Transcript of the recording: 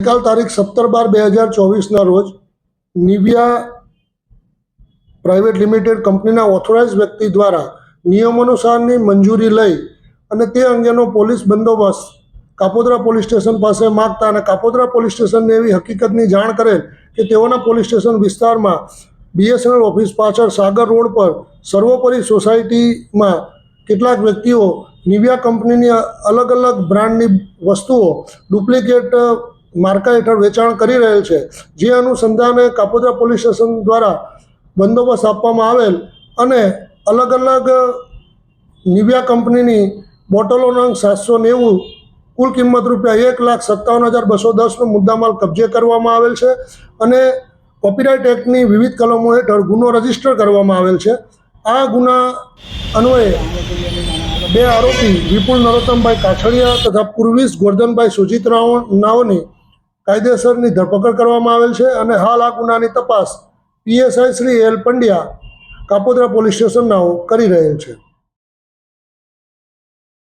ગઈકાલ તારીખ સત્તર બાર બે હજાર ચોવીસના રોજ નિવિયા પ્રાઇવેટ લિમિટેડ કંપનીના ઓથોરાઇઝ વ્યક્તિ દ્વારા નિયમાનુસારની મંજૂરી લઈ અને તે અંગેનો પોલીસ બંદોબસ્ત કાપોદ્રા પોલીસ સ્ટેશન પાસે માગતા અને કાપોદ્રા પોલીસ સ્ટેશનને એવી હકીકતની જાણ કરેલ કે તેઓના પોલીસ સ્ટેશન વિસ્તારમાં બીએસએનએલ ઓફિસ પાછળ સાગર રોડ પર સર્વોપરી સોસાયટીમાં કેટલાક વ્યક્તિઓ નિવિયા કંપનીની અલગ અલગ બ્રાન્ડની વસ્તુઓ ડુપ્લિકેટ માર્કા હેઠળ વેચાણ કરી રહેલ છે. જે અનુસંધાને કાપોદ્રા પોલીસ સ્ટેશન દ્વારા બંદોબસ્ત આપવામાં આવેલ અને અલગ અલગ નિવિયા કંપનીની બોટલોનો અંક સાતસો નેવું, કુલ કિંમત રૂપિયા એક લાખ સત્તાવન હજાર બસો દસનો મુદ્દામાલ કબજે કરવામાં આવેલ છે અને કોપીરાઇટ એક્ટની વિવિધ કલમો હેઠળ ગુનો રજિસ્ટર કરવામાં આવેલ છે. આ ગુના અન્વયે બે આરોપી વિપુલ નરોત્તમભાઈ કાછડિયા તથા પૂર્વીશ ગોરધનભાઈ સુજીત રાવ નાઓની કાયદેસરની ધરપકડ કરવામાં આવેલ છે અને હાલ આ ગુનાની તપાસ PSI Shri L Pandya Kapodra police સ્ટેશનનાઓ કરી રહેલ છે.